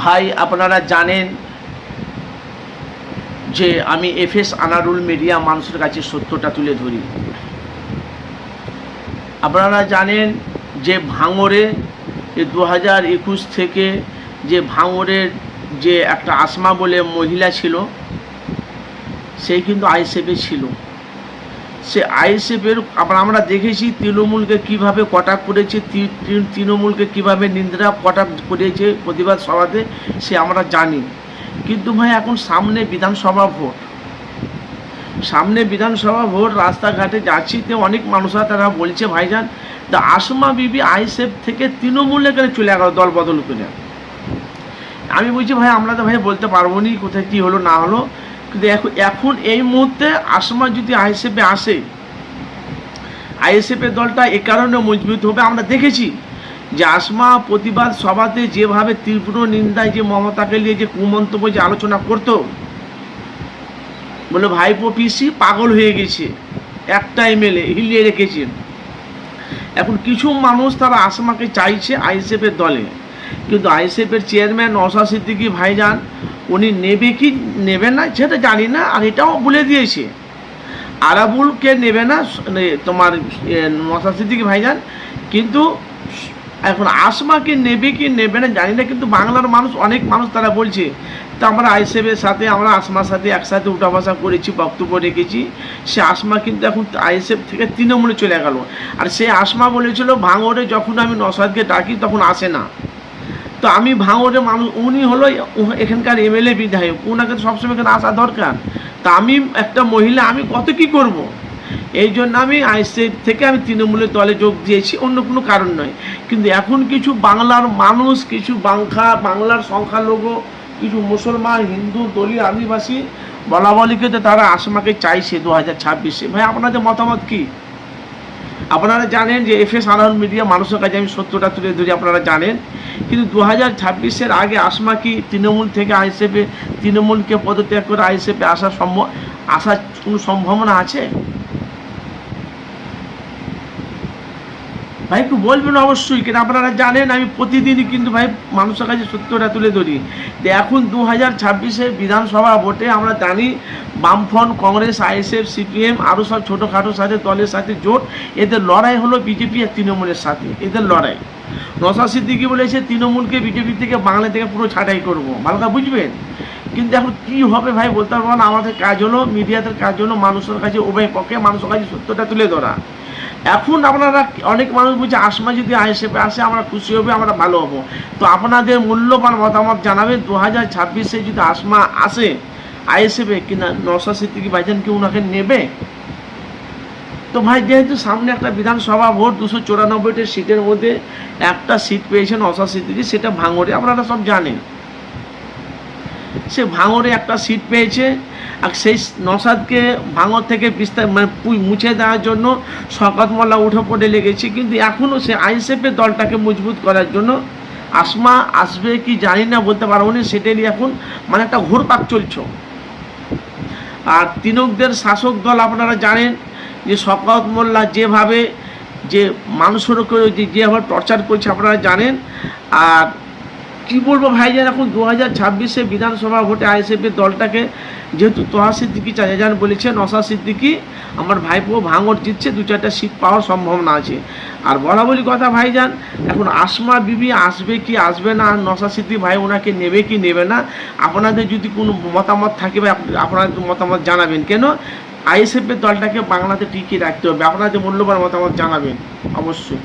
ভাই, আপনারা জানেন যে আমি এফএস আনারুল মিডিয়া মানুষের কাছে সত্যটা তুলে ধরি। আপনারা জানেন যে ভাঙরে দু হাজার একুশ থেকে যে ভাঙরের যে একটা আসমা বলে মহিলা ছিল সেই কিন্তু আইসেফে ছিল। সে আইএসএফের, আবার আমরা দেখেছি তৃণমূলকে কীভাবে কটাক করেছে তৃণমূলকে কীভাবে নিন্দ্রা কটাক করেছে প্রতিবাদ সভাতে, সে আমরা জানি। কিন্তু ভাই, এখন সামনে বিধানসভা ভোট। সামনে বিধানসভা ভোট, রাস্তাঘাটে যাচ্ছি তো অনেক মানুষরা তারা বলছে, ভাইজান, তা আসমা বিবি আইএসএফ থেকে তৃণমূলে কেন চলে গেল দল বদল করে। আমি বলছি, ভাই, আমরা তো ভাই বলতে পারব নি কোথায় কী হলো, না হলো। কিন্তু এখন এই মুহূর্তে আসমা যদি আইএসএফে আসে আইএসএফের দলটা এ কারণে মজবুত হবে। আমরা দেখেছি যে আসমা, প্রতিবাদ সভাতে যেভাবে তীব্র নিন্দায় যে মমতাকে নিয়ে যে কুমন্তব্য যে আলোচনা করতো, বলে ভাইপো পিসি পাগল হয়ে গেছে, একটা এমএলএ হিলিয়ে রেখেছেন। এখন কিছু মানুষ তারা আসমাকে চাইছে আইএসএফের দলে। কিন্তু আইএসএফের চেয়ারম্যান নওশাদ সিদ্দিকী ভাইজান উনি নেবে কি নেবে না সেটা জানি না, আর এটাও বলে দিয়েছে। আরাবুলকে নেবে না তোমার নওশাদ সিদ্দিকী ভাইজান, কিন্তু এখন আসমাকে নেবে কি নেবে না জানি না, কিন্তু বাংলার মানুষ, অনেক মানুষ তারা বলছে, তা আমরা আইসেফের সাথে, আমরা আসমার সাথে একসাথে উঠা বসা করেছি, বক্তব্য রেখেছি। সে আসমা কিন্তু এখন আইএসএফ থেকে তৃণমূলে চলে গেল। আর সে আসমা বলেছিল ভাঙরে যখন আমি নসাদকে ডাকি, তখন আসে না। তো আমি ভাঙড়ে মানুষ, উনি হলো এখানকার এমএলএ, বিধায়ক। ওনাকে তো সবসময় এখানে আসা দরকার। তা আমি একটা মহিলা, আমি কত কি করব। এই জন্য আমি আইসিএফ থেকে আমি তৃণমূলের দলে যোগ দিয়েছি, অন্য কোনো কারণ নয়। কিন্তু এখন কিছু বাংলার মানুষ, কিছু বাংলা, বাংলার সংখ্যালঘু, কিছু মুসলমান, হিন্দু দলীয় আদিবাসী বলা বলিকে তো তারা আসমাকে চাইছে দু হাজার ছাব্বিশে। ভাই, আপনাদের মতামত কী? আপনারা জানেন যে এফ এস আনন্দ মিডিয়া মানুষের কাছে আমি সত্যটা তুলে ধরি, আপনারা জানেন। কিন্তু দু হাজার ছাব্বিশের আগে আসমা কি তৃণমূল থেকে আইসিএফে তৃণমূলকে পদত্যাগ করে আইসেপে আসা সম্ভব আসার কোনো সম্ভাবনা আছে? ভাই, একটু বলবেন অবশ্যই কিন্তু আপনারা জানেন, আমি প্রতিদিনই কিন্তু ভাই মানুষের কাছে সত্যটা তুলে ধরি। তো এখন দু হাজার ছাব্বিশে বিধানসভা ভোটে আমরা জানি, বামফ্রন্ট, কংগ্রেস, আইএসএফ, সিপিএম আরও সব ছোটোখাটো সাথে, দলের সাথে জোট। এদের লড়াই হলো বিজেপি আর তৃণমূলের সাথে, এদের লড়াই। নসা সিদ্দিকি বলেছে, তৃণমূলকে বিজেপি থেকে বাংলা থেকে পুরো ছাঁটাই করব। ভালো বুঝবেন? কিন্তু এখন কি হবে ভাই বলতে পারব না আমাদের কাজ হলো মিডিয়াদের কাজ হলো, মানুষের কাছে উভয় পক্ষে, মানুষের কাছে সত্যটা তুলে ধরা। এখন আপনারা অনেক মানুষ বলছে, আসমা যদি আইএসএফে আসে, আমরা খুশি হবে, আমরা ভালো হব। তো আপনাদের মূল্যবান মতামত জানাবেন, দু হাজার ছাব্বিশে যদি আসমা আসে, আইএসএফে কিনা নশা সিদ্দিকি ভাইজান কি ওনাকে নেবে? তো ভাই, যেহেতু সামনে একটা বিধানসভা ভোট, দুশো চুরানব্বইটি সিটের মধ্যে একটা সিট পেয়েছেন অসা সিদ্দিকি, সেটা ভাঙড়ে, আপনারা সব জানেন। সে ভাঙরে একটা সিট পেয়েছে। আর সেই নসাদকে ভাঙর থেকে বিস্তার মানে মুছে দেওয়ার জন্য শকত মোল্লা উঠে পড়ে লেগেছে। কিন্তু এখনও সে আইএসএফের দলটাকে মজবুত করার জন্য আসমা আসবে কি জানি না বলতে পারব না সেটা নিয়ে এখন মানে একটা ঘুরপাক চলছে। আর তিনকদের শাসক দল আপনারা জানেন যে শকত মোল্লা যেভাবে যে মানুষের উপরে যেভাবে টর্চার করছে আপনারা জানেন। আর কি বলব ভাইজান এখন দু হাজার ছাব্বিশে বিধানসভা ভোটে আইএসএফের দলটাকে যেহেতু তোহা সিদ্দিকি চাচাজান বলেছে নসা সিদ্দিকি আমার ভাইপো ভাঙর জিতছে, দু চারটা সিট পাওয়ার সম্ভাবনা আছে। আর বলা বলি কথা ভাইজান এখন আসমা বিবি আসবে কি আসবে না, আর নসা সিদ্দিক ভাই ওনাকে নেবে কি নেবে না, আপনাদের যদি কোনো মতামত থাকে বা আপ- আপনাদের মতামত জানাবেন। কেন? আইএসএফের দলটাকে বাংলাতে টিকিয়ে রাখতে হবে। আপনাদের মূল্যবান মতামত জানাবেন, অবশ্যই।